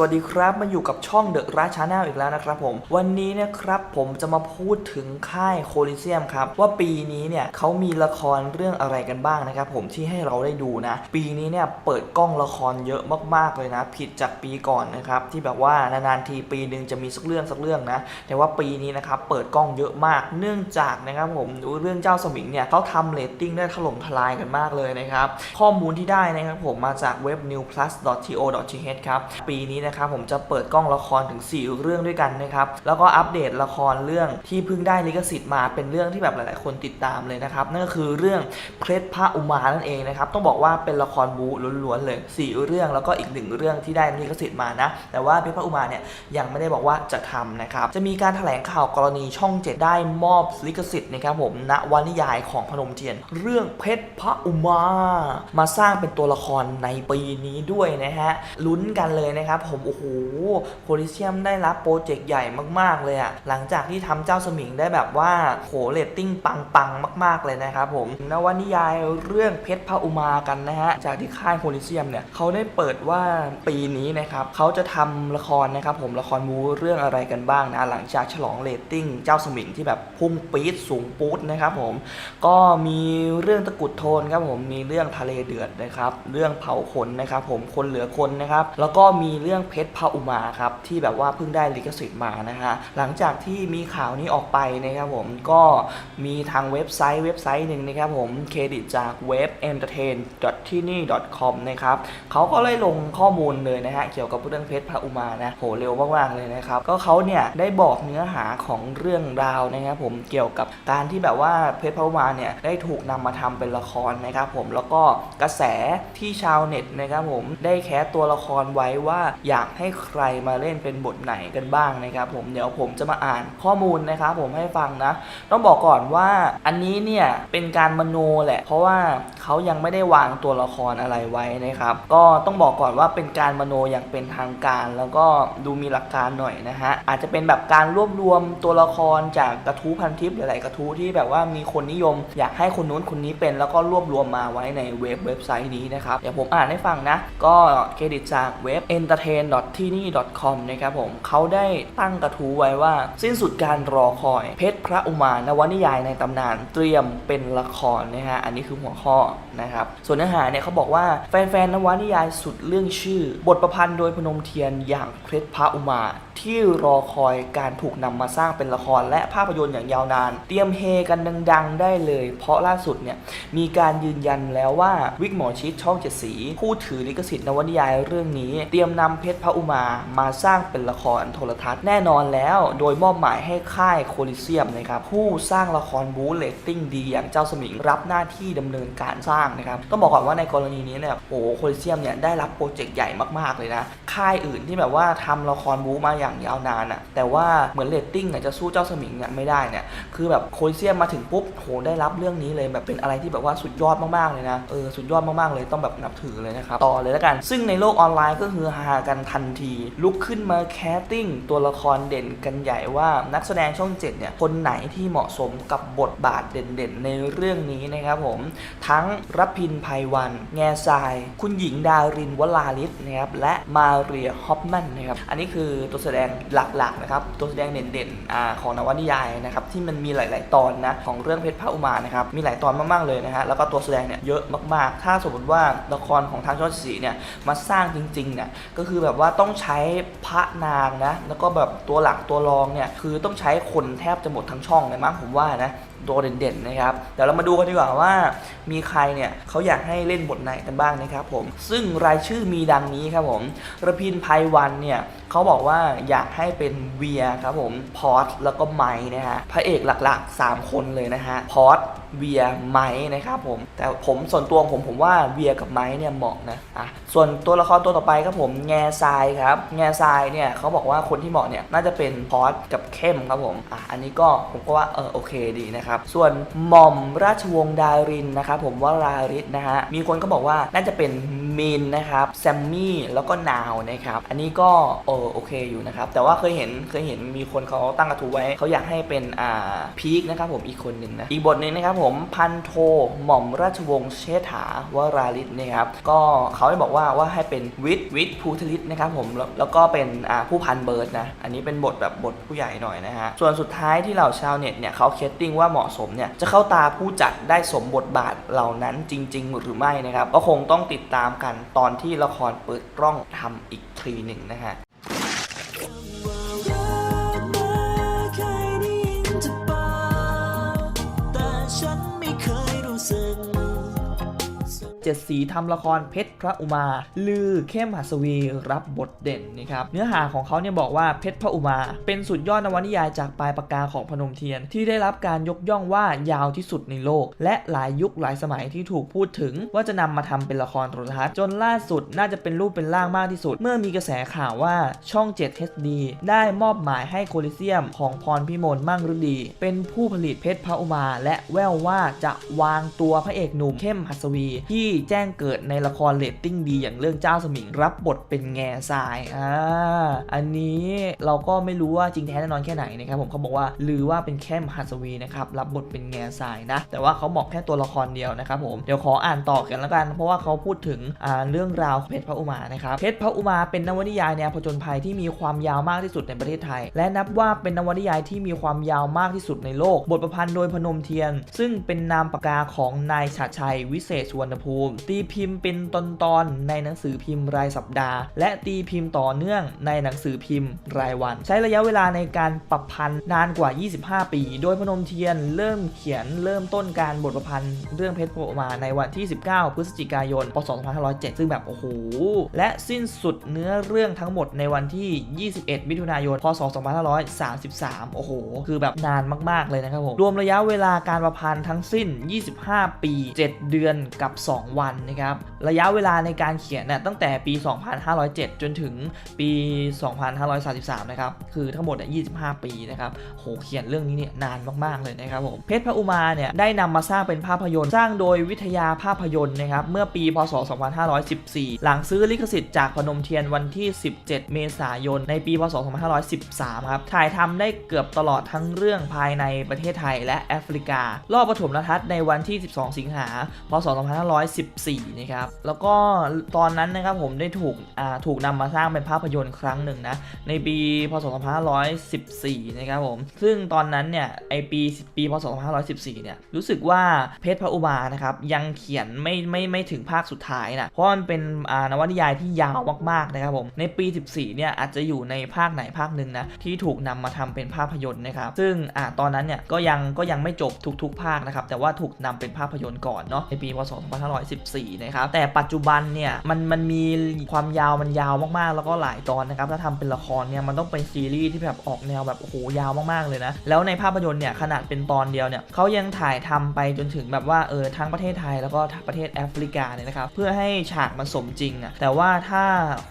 วัสดีครับ มาอยู่กับช่องเดอะราชาแนลอีกแล้วนะครับผมวันนี้เนะครับผมจะมาพูดถึงค่ายโคลิเซียมครับ ว่าปีนี้เนี่ยเขามีละครเรื่องอะไรกันบ้างนะครับผมที่ให้เราได้ดูนะ ปีนี้เนี่ยเปิดกล้องละครเยอะมาก ๆ เลยนะ ผิดจากปีก่อนนะครับที่แบบว่านานๆทีปีหนึ่งจะมีสักเรื่องสักเรื่องนะ แต่ว่าปีนี้นะครับเปิดกล้องเยอะมาก เนื่องจากนะครับผมเรื่องเจ้าสมิงเนี่ยเขาทำเรตติ้งได้ถล่มทลายกันมากเลยนะครับข้อมูลที่ได้นะครับผมมาจากเว็บ newplus.to.th ครับปีนี้นะครับผมจะเปิดกล้องละครถึง 4 เรื่องด้วยกันนะครับแล้วก็อัปเดตละครเรื่องที่เพิ่งได้ลิขสิทธิ์มาเป็นเรื่องที่แบบหลาย ๆ คนติดตามเลยนะครับนั่นก็คือเรื่องเพชรพระอุมานั่นเองนะครับต้องบอกว่าเป็นละครบู๊ล้วนๆเลย4เรื่องแล้วก็อีกหนึ่งเรื่องที่ได้ลิขสิทธิ์มานะแต่ว่าเพชรพระอุมาเนี่ยยังไม่ได้บอกว่าจะทำนะครับจะมีการแถลงข่าวกรณีช่อง7ได้มอบลิขสิทธิ์นะครับผมณวานิยายของพนมเทียน เรื่องเพชรพระอุมา มาสร้างเป็นตัวละครในปีนี้ด้วยนะฮะลุ้นกันเลยนะครับผมโอ้โหโคลิเซียมได้รับโปรเจกต์ใหญ่มากๆเลยอะหลังจากที่ทำเจ้าสมิงได้แบบว่าโหเรตติ้งปังๆมาก ๆเลยนะครับผมนวนิยายเรื่องเพชรพระอุมากันนะฮะจากที่ค่ายโคลิเซียมเนี่ยเขาได้เปิดว่าปีนี้นะครับเขาจะทำละครนะครับผมละครมูเรื่องอะไรกันบ้างนะหลังจากฉลองเรตติ้งเจ้าสมิงที่แบบพุ่งปี๊ดสูงปู๊ดนะครับผมก็มีเรื่องตะกุดโทนครับผมมีเรื่องทะเลเดือดนะครับเรื่องเผาขนนะครับผมคนเหลือคนนะครับแล้วก็มีเรื่องเพชรพระอุมาครับที่แบบว่าเพิ่งได้ลิขสิทธิ์มานะฮะหลังจากที่มีข่าวนี้ออกไปนะครับผมก็มีทางเว็บไซต์เว็บไซต์หนึ่งนะครับผมเครดิตจากเว็บ entertain ที่นี่ com นะครับเขาก็เลยลงข้อมูลเลยนะฮะเกี่ยวกับเรื่องเพชรพระอุมานะโหเร็วมากๆเลยนะครับก็เขาเนี่ยได้บอกเนื้อหาของเรื่องราวนะครับผมเกี่ยวกับการที่แบบว่าเพชรพระอุมาเนี่ยได้ถูกนำมาทำเป็นละครนะครับผมแล้วก็กระแสที่ชาวเน็ตนะครับผมได้แคสตัวละครไว้ว่าอยากให้ใครมาเล่นเป็นบทไหนกันบ้างนะครับผมเดี๋ยวผมจะมาอ่านข้อมูลนะครับผมให้ฟังนะ ต้องบอกก่อนว่าอันนี้เนี่ยเป็นการมโนแหละ เพราะว่าเขายังไม่ได้วางตัวละครอะไรไว้นะครับ ก็ต้องบอกก่อนว่าเป็นการมโนอย่างเป็นทางการ แล้วก็ดูมีหลักการหน่อยนะฮะอาจจะเป็นแบบการรวบรวมตัวละครจากกระทู้พันทิปหลาย ๆ กระทู้ที่แบบว่ามีคนนิยม อยากให้คนนู้นคนนี้เป็น แล้วก็รวบรวมมาไว้ในเว็บเว็บไซต์นี้นะครับเดี๋ยวผมอ่านให้ฟังนะ ก็เครดิตจากเว็บ entertain ที่นี่ com นะครับผมเขาได้ตั้งกระทู้ไว้ว่า สิ้นสุดการรอคอย เพชรพระอุมานวนิยายในตำนานเตรียมเป็นละครนะฮะอันนี้คือหัวข้อนะครับส่วนเนื้อหาเนี่ยเขาบอกว่าแฟนๆนวนิยายสุดเรื่องชื่อ บทประพันธ์โดยพนมเทียนอย่างเพชรพระอุมาที่รอคอยการถูกนำมาสร้างเป็นละครและภาพยนตร์อย่างยาวนาน เตรียมเฮกันดัง ๆ ได้เลย เพราะล่าสุดเนี่ยมีการยืนยันแล้วว่าวิกหมอชิดช่องเจ็ดสี ผู้ถือลิขสิทธิ์นวนิยายเรื่องนี้ เตรียมนำเพชรพระอุมามาสร้างเป็นละครโทรทัศน์แน่นอนแล้ว โดยมอบหมายให้ค่ายโคลิเซียมนะครับผู้สร้างละครบู๊เรตติ้งดีอย่างเจ้าสมิงรับหน้าที่ดำเนินการสร้างนะครับต้องบอกก่อนว่าในกรณีนี้เนี่ยโอ้โคลิเซียมเนี่ยได้รับโปรเจกต์ใหญ่มากๆเลยนะค่ายอื่นที่แบบว่าทำละครบู๊มาอย่างยาวนานอะแต่ว่าเหมือนเรตติ้งเนี่ยจะสู้เจ้าสมิงเนี่ยไม่ได้เนี่ยคือแบบโคลิเซียมมาถึงปุ๊บโหได้รับเรื่องนี้เลยแบบเป็นอะไรที่แบบว่าสุดยอดมากๆเลยนะเออสุดยอดมากๆเลยต้องแบบนับถือเลยนะครับต่อเลยแล้วกัน ซึ่งในโลกออนไลน์ก็คือฮากันทันที ลุกขึ้นมาแคสติ้งตัวละครเด่นกันใหญ่ว่านักแสดงช่อง 7 เนี่ย คนไหนที่เหมาะสมกับบทบาทเด่นๆ ในเรื่องนี้นะครับผม ทั้งรับพินภัยวัน แง่ทราย คุณหญิงดารินวลาลิศนะครับ และมาเรียฮอปแมนนะครับ อันนี้คือตัวแสดงหลักๆนะครับ ตัวแสดงเด่นๆของนวนิยายนะครับ ที่มันมีหลาย ๆ ตอนนะของเรื่องเพชรพระอุมานะครับ มีหลายตอนมากๆ เลยนะฮะ แล้วก็ตัวแสดงเนี่ยเยอะมากๆ ถ้าสมมติว่าละครของทางช่องสีเนี่ยมาสร้างจริงๆเนี่ย ก็คือแบบแบบว่าต้องใช้พระนางนะ แล้วก็แบบตัวหลักตัวรองเนี่ยคือต้องใช้คนแทบจะหมดทั้งช่องเลยมั้งผมว่านะตัวเด่นๆนะครับเดี๋ยวเรามาดูกันดีกว่าว่า มีใครเนี่ยเขาอยากให้เล่นบทไหนกันบ้างนะครับผมซึ่งรายชื่อมีดังนี้ครับผมระพินภัยวันเนี่ยเขาบอกว่าอยากให้เป็นเวียครับผมพอร์ตแล้วก็ไม้นะฮะพระเอกหลักๆ 3 คนเลยนะฮะพอร์ตเวียไม้นะครับผมแต่ผมส่วนตัวผมผมว่าเวียกับไม้เนี่ยเหมาะนะอะส่วนตัวละครตัวต่อไปครับผมแง่ทรายครับแง่ทรายเนี่ยเขาบอกว่าคนที่เหมาะเนี่ยน่าจะเป็นพอสกับเข้มครับผมอะอันนี้ก็ผมก็ว่าเออโอเคดีนะครับส่วนหม่อมราชวงศ์ดารินนะครับผมว่าราริศนะฮะมีคนก็บอกว่าน่าจะเป็น มินนะครับแซมมี่แล้วก็นาวนะครับอันนี้ก็เอโอเคอยู่นะครับแต่ว่าเคยเห็นเคยเห็นมีคนเขาตั้งกระทู้ไว้เขาอยากให้เป็นอ่าพีคนะครับผมอีกคนหนึ่งนะอีกบทหนึ่งนะครับผมพันโทหม่อมราชวงศ์เชษฐาวราลิศนะครับก็เขาได้บอกว่าว่าให้เป็นวิทย์วิทย์ภูทลิศนะครับผมแล้วแล้วก็เป็นอ่าผู้พันเบิร์ดนะอันนี้เป็นบทแบบบทผู้ใหญ่หน่อยนะฮะส่วนสุดท้ายที่เหล่าชาวเน็ตเนี่ยเขาเคสติ้งว่าเหมาะสมเนี่ยจะเข้าตาผู้จัดได้สมบทบาทเหล่านั้นจริง ๆ หรือไม่นะครับก็คงต้องติดตามกันตอนที่ละครเปิดกล้องทำอีกทีหนึ่งนะฮะ 7 สีทำละครเพชรพระอุมา ลือเข้มหัสวีรับบทเด่นนะครับเนื้อหาของเขาเนี่ยบอกว่าเพชรพระอุมา เป็นสุดยอดนวนิยายจากปลายปากกาของพนมเทียน ที่ได้รับการยกย่องว่ายาวที่สุดในโลก และหลายยุคหลายสมัยที่ถูกพูดถึง ว่าจะนำมาทำเป็นละครโทรทัศน์จนล่าสุดน่าจะเป็นรูปเป็นร่างมากที่สุด เมื่อมีกระแสข่าวว่าช่อง 7 HD ได้มอบหมายให้โคลิเซียมของพรพิมลมั่งฤดี เป็นผู้ผลิตเพชรพระอุมา และแววว่าจะวางตัวพระเอกหนุ่มเข้มหัสวี ที่แจ้งเกิดในละครเรตติ้งดีอย่างเรื่องเจ้าสมิงรับบทเป็นแง่ทรายอ่าอันนี้เราก็ไม่รู้ว่าจริงแท้แน่นอนแค่ไหนนะครับผมเขาบอกว่าลือว่าเป็นเข้มหัสวีนะครับรับบทเป็นแง่ทรายนะ แต่ว่าเขาบอกแค่ตัวละครเดียวนะครับผมเดี๋ยวขออ่านต่อกันแล้วกัน เพราะว่าเขาพูดถึงอ่าเรื่องราวเพชรพระอุมานะครับเพชรพระอุมาเป็นนวนิยายแนวผจญภัยที่มีความยาวมากที่สุดในประเทศไทย และนับว่าเป็นนวนิยายที่มีความยาวมากที่สุดในโลก บทประพันธ์โดยพนมเทียน ซึ่งเป็นนามปากกาของนายฉาดชัยวิเศษสุวรรณภูมิตีพิมพ์เป็นตอนตอนๆในหนังสือพิมพ์รายสัปดาห์ และตีพิมพ์ต่อเนื่องในหนังสือพิมพ์รายวัน ใช้ระยะเวลาในการปรับพันธ์นานกว่า 25 ปี โดยพนมเทียนเริ่มเขียนเริ่มต้นการบทประพันธ์เรื่องเพชรโผลมาในวันที่ 19 พฤศจิกายน พศ 2507 ซึ่งแบบโอ้โห และสิ้นสุดเนื้อเรื่องทั้งหมดในวันที่ 21 มิถุนายน พศ 2533 โอ้โห คือแบบนานมาก ๆ เลยนะครับผม รวมระยะเวลาการประพันธ์ทั้งสิ้น 25 ปี 7 เดือนกับ 2วันนะครับ ระยะเวลาในการเขียนน่ะตั้งแต่ปี 2507 จนถึงปี 2533 นะครับ คือทั้งหมด 25 ปีนะครับ โห เขียนเรื่องนี้เนี่ยนานมาก ๆ เลยนะครับผม เพชรพระอุมาเนี่ยได้นำมาสร้างเป็นภาพยนตร์ สร้างโดยวิทยาภาพยนตร์นะครับ เมื่อปี พศ 2514 หลังซื้อลิขสิทธิ์จากพนมเทียนวันที่ 17 เมษายน ในปี พศ 2513 ครับ ถ่ายทำได้เกือบตลอดทั้งเรื่องภายในประเทศไทยและแอฟริกา รอบปฐมทัศน์ในวันที่ 12 สิงหา พศ2514 นะครับ แล้วก็ตอนนั้นนะครับผมได้ถูกถูกนำมาสร้างเป็นภาพยนตร์ครั้งหนึ่งนะ ในปีพศ 2514 นะครับผม ซึ่งตอนนั้นเนี่ยไอปีปีพศ 2514 เนี่ยรู้สึกว่าเพชรพระอุมานะครับยังเขียนไม่ไม่ไม่ถึงภาคสุดท้ายนะเพราะมันเป็นนวนิยายที่ยาวมากๆนะครับผม ในปี 14 เนี่ยอาจจะอยู่ในภาคไหนภาคหนึ่งนะที่ถูกนำมาทำเป็นภาพยนตร์นะครับ ซึ่งอ่าตอนนั้นเนี่ยก็ยังก็ยังไม่จบทุกๆ ภาคนะครับแต่ว่าถูกนำเป็นภาพยนตร์ก่อนเนาะในปีพศ2514นะครับ แต่ปัจจุบันเนี่ยมันมันมีความยาวมันยาวมากๆ แล้วก็หลายตอนนะครับ ถ้าทำเป็นละครเนี่ยมันต้องเป็นซีรีส์ที่แบบออกแนวแบบโอ้โหยาวมากๆเลยนะ แล้วในภาพยนตร์เนี่ยขนาดเป็นตอนเดียวเนี่ยเขายังถ่ายทำไปจนถึงแบบว่าเออทั้งประเทศไทยแล้วก็ประเทศแอฟริกาเนี่ยนะครับเพื่อให้ฉากมันสมจริงอะแต่ว่าถ้า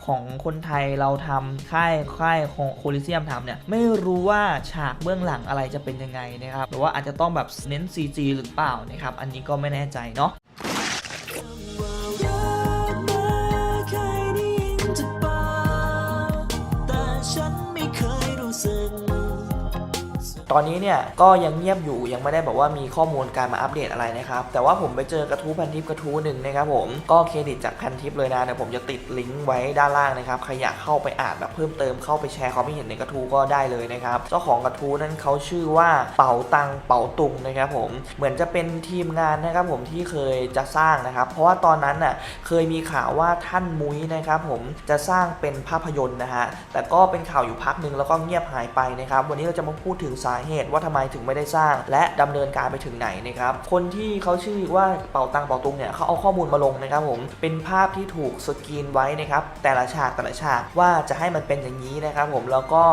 ของคนไทยเราทำค่ายค่ายของโคลิเซียมทำเนี่ยไม่รู้ว่าฉากเบื้องหลังอะไรจะเป็นยังไงนะครับหรือว่าอาจจะต้องแบบเน้น CG หรือเปล่านะครับอันนี้ก็ไม่แน่ใจเนาะ ตอนนี้เนี่ยก็ยังเงียบอยู่ยังไม่ได้แบบว่ามีข้อมูลการมาอัปเดตอะไรนะครับ แต่ว่าผมไปเจอกระทู้พันทิปกระทู้หนึ่งนะครับผมก็เครดิตจากพันทิปเลยนะเดี๋ยวผมจะติดลิงก์ไว้ด้านล่างนะครับใครอยากเข้าไปอ่านแบบเพิ่มเติมเข้าไปแชร์ความคิดเห็นในกระทู้ก็ได้เลยนะครับเจ้าของกระทู้นั้นเขาชื่อว่าเป๋าตังเป๋าตุงนะครับผมเหมือนจะเป็นทีมงานนะครับผมที่เคยจะสร้างนะครับ เพราะว่าตอนนั้นน่ะเคยมีข่าวว่าท่านมุ้ยนะครับผมจะสร้างเป็นภาพยนตร์นะฮะแต่ก็เป็นข่าวอยู่พักหนึ่งแล้วก็เงียบหายไปนะครับวันนี้เราจะมาพูดถึงสาเหตุว่าทำไมถึงไม่ได้สร้าง และดำเนินการไปถึงไหนนะครับคนที่เขาชื่อว่าเป่าตังเป่าตุงเนี่ยเขาเอาข้อมูลมาลงนะครับผมเป็นภาพที่ถูกสกรีนไว้นะครับแต่ละฉากแต่ละฉากว่าจะให้มันเป็นอย่างนี้นะครับผมแล้วก็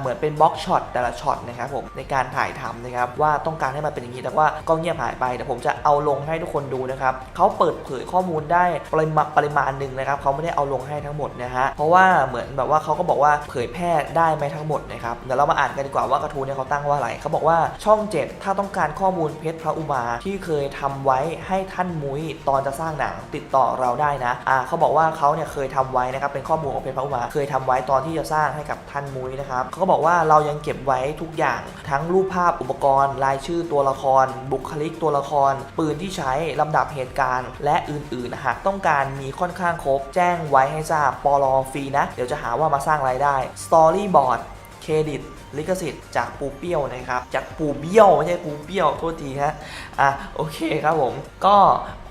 เหมือนเป็นบล็อกช็อตแต่ละช็อตนะครับผมในการถ่ายทำนะครับว่าต้องการให้มันเป็นอย่างนี้แต่ว่าก็เงียบหายไปแต่ผมจะเอาลงให้ทุกคนดูนะครับเขาเปิดเผยข้อมูลได้ปริมาณปริมาณหนึ่งนะครับเขาไม่ได้เอาลงให้ทั้งหมดนะฮะเพราะว่าเหมือนแบบว่าเขาก็บอกว่าเผยแพร่ได้ไหมทั้งหมดนะครับเดี๋ยวเรามาอ่านกันดีกว่าว่ากระทู้เนี่ยเขาตั้งว่าอะไรเขาบอกว่าช่อง 7 ถ้าต้องการข้อมูลเพชรพระอุมาที่เคยทำไว้ให้ท่านมุ้ยตอนจะสร้างหนังติดต่อเราได้นะอ่าเขาบอกว่าเขาเนี่ยเคยทำไว้นะครับเป็นข้อมูลของเพชรพระอุมาเคยทำไว้ตอนที่จะสร้างให้กับท่านมุ้ยนะครับเขาก็บอกว่าเรายังเก็บไว้ทุกอย่างทั้งรูปภาพอุปกรณ์ รายชื่อตัวละคร บุคลิกตัวละคร ปืนที่ใช้ลำดับเหตุการณ์ และอื่นๆหากต้องการมีค่อนข้างครบ แจ้งไว้ให้ทราบปลอฟรีนะ เดี๋ยวจะหาว่ามาสร้างรายได้ Storyboard เครดิต ลิขสิทธิ์จากปูเปี้ยวนะครับ จากปูเบี้ยวไม่ใช่ปูเปี้ยวโทษทีฮะอะโอเคครับผมก็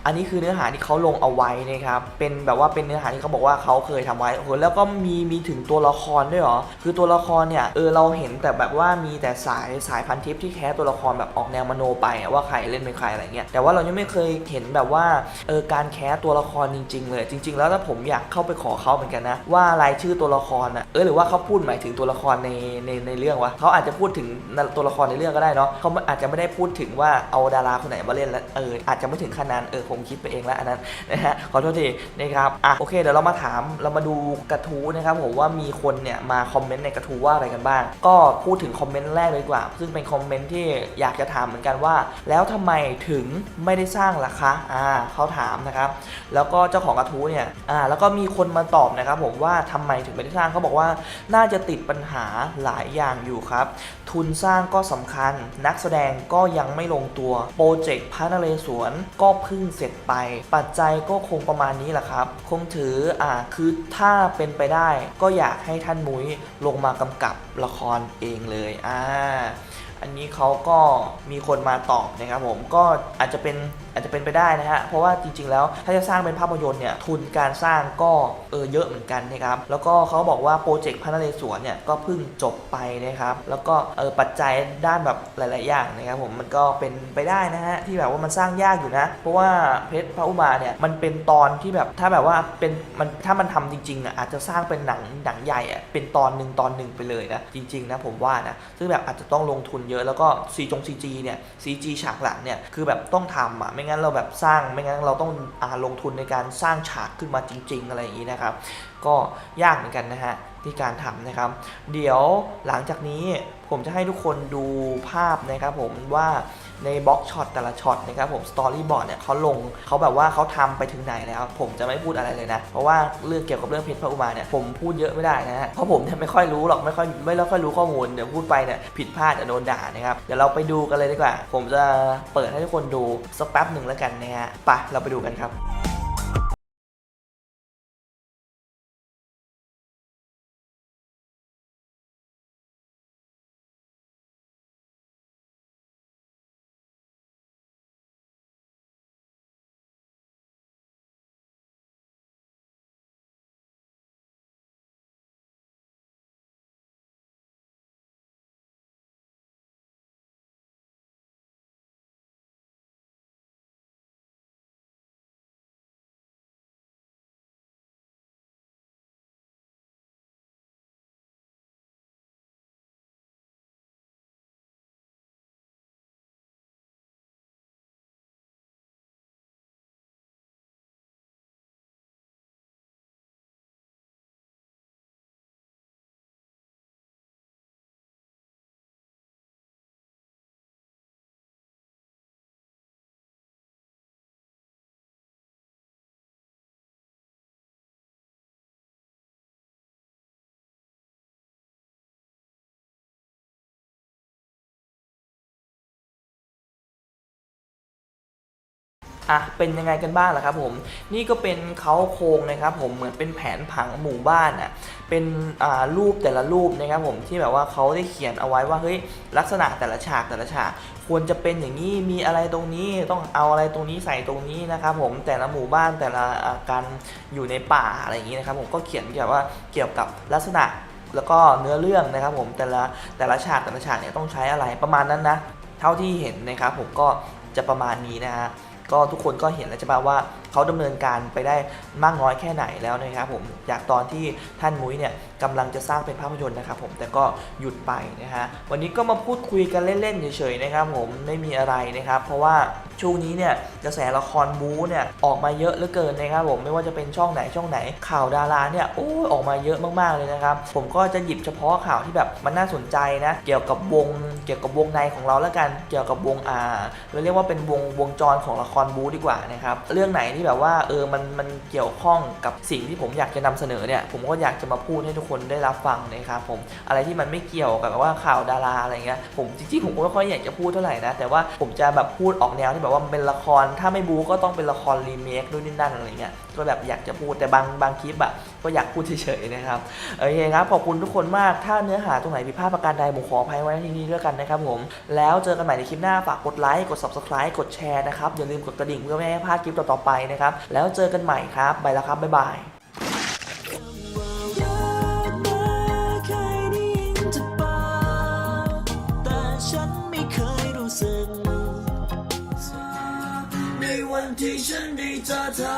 อันนี้คือเนื้อหาที่เขาลงเอาไว้นะครับ เป็นแบบว่าเป็นเนื้อหาที่เขาบอกว่าเขาเคยทำไว้โอ้โหแล้วก็มีมีถึงตัวละครด้วยเหรอ คือตัวละครเนี่ยเออเราเห็นแต่แบบว่ามีแต่สายสายพันทิปที่แคสตัวละครแบบออกแนวมโนไปว่าใครเล่นเป็นใครอะไรเงี้ย แต่ว่าเรายังไม่เคยเห็นแบบว่าเออการแคสตัวละครจริง ๆ เลย จริง ๆ แล้วถ้าผมอยากเข้าไปขอเขาเหมือนกันนะว่ารายชื่อตัวละครอะเออหรือว่าเขาพูดหมายถึงตัวละครในในในเรื่องวะเขาอาจจะพูดถึงตัวละครในเรื่องก็ได้เนาะเขาอาจจะไม่ได้พูดถึงว่าเอาดาราคนไหนมาเล่นแล้วเอออาจจะไม่ถึงขนาดเออผมคิดไปเองแล้วอันนั้นนะฮะขอโทษทีนะครับอะโอเคเดี๋ยวเรามาถามเรามาดูกระทู้นะครับผมว่ามีคนเนี่ยมาคอมเมนต์ในกระทู้ว่าอะไรกันบ้าง ก็พูดถึงคอมเมนต์แรกเลยดีกว่า ซึ่งเป็นคอมเมนต์ที่อยากจะถามเหมือนกันว่า แล้วทำไมถึงไม่ได้สร้างล่ะคะอ่าเขาถามนะครับ แล้วก็เจ้าของกระทู้เนี่ยอ่าแล้วก็มีคนมาตอบนะครับผมว่าทำไมถึงไม่ได้สร้างเขาบอกว่าน่าจะติดปัญหาหลายอย่างอยู่ครับ ทุนสร้างก็สำคัญ นักแสดงก็ยังไม่ลงตัวโปรเจกต์พระนเรศวรก็เพิ่งเสร็จไป ปัจจัยก็คงประมาณนี้แหละครับ คงถืออ่าคือถ้าเป็นไปได้ ก็อยากให้ท่านมุ้ยลงมากำกับละครเองเลยอ่า อันนี้เขาก็มีคนมาตอบนะครับผมก็อาจจะเป็นอาจจะเป็นไปได้นะฮะเพราะว่าจริง ๆ แล้วถ้าจะสร้างเป็นภาพยนตร์เนี่ยทุนการสร้างก็เออเยอะเหมือนกันนะครับแล้วก็เขาบอกว่าโปรเจกต์พระนเรศวรเนี่ยก็เพิ่งจบไปนะครับแล้วก็เออปัจจัยด้านแบบหลาย ๆ อย่างนะครับผมมันก็เป็นไปได้นะฮะที่แบบว่ามันสร้างยากอยู่นะ เพราะว่าเพชรพระอุมาเนี่ยมันเป็นตอนที่แบบถ้าแบบว่าเป็นมันถ้ามันทำจริงๆอะอาจจะสร้างเป็นหนังหนังใหญ่อะเป็นตอนหนึ่งตอนหนึ่งไปเลยนะจริง ๆ นะผมว่านะซึ่งแบบอาจจะต้องลงทุนเยเยอะแล้วก็ซีจงซีจีเนี่ยซีจีฉากหลังเนี่ยคือแบบต้องทำอะไม่งั้นเราแบบสร้างไม่งั้นเราต้องอ่าลงทุนในการสร้างฉากขึ้นมาจริง ๆ อะไรอย่างนี้นะครับ ก็ยากเหมือนกันนะฮะ ที่การทำนะครับ เดี๋ยวหลังจากนี้ผมจะให้ทุกคนดูภาพนะครับผมว่าในบล็อกช็อตแต่ละช็อตนะครับผมสตอรี่บอร์ดเนี่ยเขาลงเขาแบบว่าเขาทำไปถึงไหนแล้ว ผมจะไม่พูดอะไรเลยนะ เพราะว่าเรื่องเกี่ยวกับเรื่องเพชรพระอุมาเนี่ยผมพูดเยอะไม่ได้นะฮะเพราะผมเนี่ยไม่ค่อยรู้หรอกไม่ค่อยไม่ค่อยรู้ข้อมูลเดี๋ยวพูดไปเนี่ยผิดพลาดจะโดนด่านะครับเดี๋ยวเราไปดูกันเลยดีกว่า ผมจะเปิดให้ทุกคนดูสักแป๊บหนึ่งแล้วกันนะฮะไปเราไปดูกันครับ อะเป็นยังไงกันบ้างล่ะครับผมนี่ก็เป็นเขาโครงนะครับผมเหมือนเป็นแผนผังหมู่บ้านอะเป็นอ่ารูปแต่ละรูปนะครับผมที่แบบว่าเขาได้เขียนเอาไว้ว่าเฮ้ยลักษณะแต่ละฉากแต่ละฉากควรจะเป็นอย่างนี้มีอะไรตรงนี้ต้องเอาอะไรตรงนี้ใส่ตรงนี้นะครับผมแต่ละหมู่บ้านแต่ละการอยู่ในป่าอะไรอย่างนี้นะครับผมก็เขียนเกี่ยวว่าเกี่ยวกับลักษณะแล้วก็เนื้อเรื่องนะครับผมแต่ละแต่ละฉากแต่ละฉากเนี่ยต้องใช้อะไรประมาณนั้นนะเท่าที่เห็นนะครับผมก็จะประมาณนี้นะฮะ ก็ทุกคนก็เห็นแล้วใช่ปะว่า เขาดำเนินการไปได้มากน้อยแค่ไหนแล้วนะครับผมจากตอนที่ท่านมุ้ยเนี่ยกำลังจะสร้างเป็นภาพยนตร์นะครับผมแต่ก็หยุดไปนะฮะวันนี้ก็มาพูดคุยกันเล่นๆเฉยๆนะครับผมไม่มีอะไรนะครับ เพราะว่าช่วงนี้เนี่ยกระแสละครบู๊เนี่ยออกมาเยอะเหลือเกินนะครับผมไม่ว่าจะเป็นช่องไหนช่องไหน ข่าวดาราเนี่ยโอ้ยออกมาเยอะมากๆเลยนะครับ ผมก็จะหยิบเฉพาะข่าวที่แบบมันน่าสนใจนะเกี่ยวกับวงเกี่ยวกับวงในของเราแล้วกันเกี่ยวกับวงอาเราเรียกว่าเป็นวงวงจรของละครบู๊ดีกว่านะครับเรื่องไหนที่แบบว่าเออมันมันเกี่ยวข้องกับสิ่งที่ผมอยากจะนำเสนอเนี่ยผมก็อยากจะมาพูดให้ทุกคนได้รับฟังนะครับผมอะไรที่มันไม่เกี่ยวกับแบบว่าข่าวดาราอะไรเงี้ยผมจริงๆผมก็ไม่ค่อยอยากจะพูดเท่าไหร่นะแต่ว่าผมจะแบบพูดออกแนวที่แบบว่าเป็นละครถ้าไม่บู๊ก็ต้องเป็นละครรีเมคด้วยนี่นั่นอะไรเงี้ยก็แบบอยากจะพูดแต่บางบางคลิปอะก็อยากพูดเฉยๆนะครับโอเคครับขอบคุณทุกคนมากถ้าเนื้อหาตรงไหนผิดพลาดประการใดผมขออภัยไว้ที่นี้ด้วยกันนะครับผมแล้วเจอกันใหม่ในคลิปหน้าฝากกดไลค์กด subscribe กดแชร์นะครับอย่าลืมกดกระดิ่งเพื่อไม่ให้พลาดคลิปต่อๆไปนะครับ แล้วเจอกันใหม่ครับบายแล้วครับ บ๊ายบายอยากมาเคยได้ยินจากปากแต่ฉันไม่เคยรู้สึกในวันที่ฉันได้เจอเธอ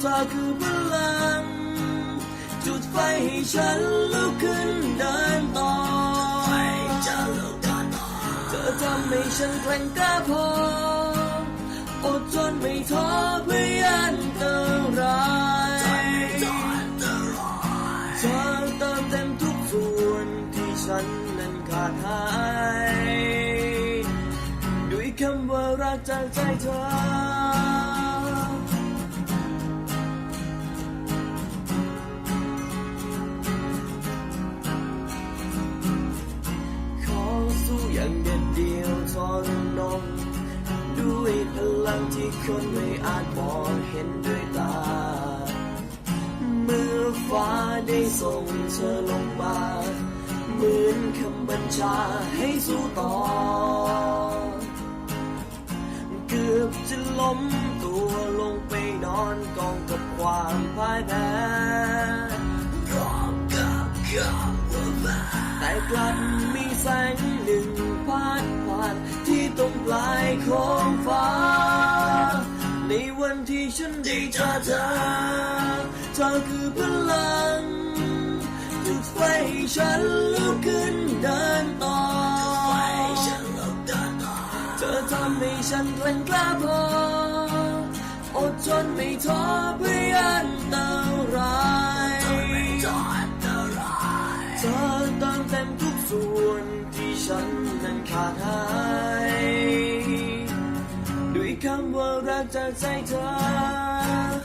เธอคือพลัง จุดไฟให้ฉันลุกขึ้นเดินต่อไฟจะลุกเดินต่อเธอทำให้ฉันแกร่งกล้าพอ อดทนไม่ท้อเพื่ออันตรายเธอเติมเต็มทุกส่วนที่ฉันนั้นขาดหาย ด้วยคำว่ารักจากใจเธอ ที่คนไม่อาจมองเห็นด้วยตา เมื่อฟ้าได้ส่งเธอลงมาเหมือนคำบัญชาให้สู้ต่อ เกือบจะล้มตัวลงไปนอนกองกับความพ่ายแพ้กองกับคำว่าแพ้แต่กลับมีแสงหนึ่งพาดผ่านที่ตรงปลายของฟ้า วันที่ฉันได้เจอเธอเธอคือพลังจุดไฟให้ฉันลุกขึ้นเดินต่อ เธอทำให้ฉันแกร่งกล้าพออดทนไม่ท้อเพื่ออันตรายเธอเติมเต็มทุกส่วนที่ฉันนั้นขาดหาย คำว่ารักจากใจเธอ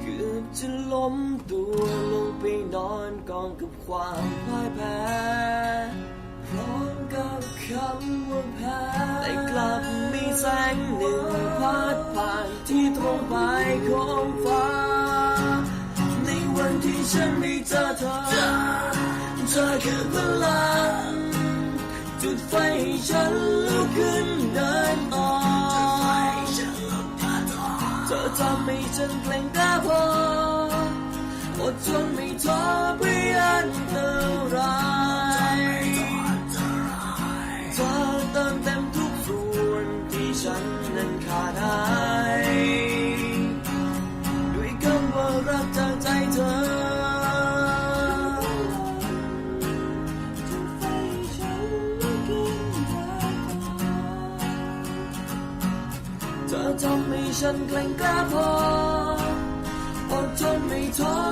เกือบจะล้มตัวลงไปนอนกองกับความพ่ายแพ้พร้อมกับคำว่าแพ้แต่กลับมีแสง ฉันได้เจอเธอเธอคือพลัง จุดไฟให้ฉันลุกขึ้นเดินต่อเธอทำให้ฉันเกร่งกล้าพออดทนไม่ท้อเพื่ออันต ฉันแกร่งกล้าพออดทนไม่ท้อ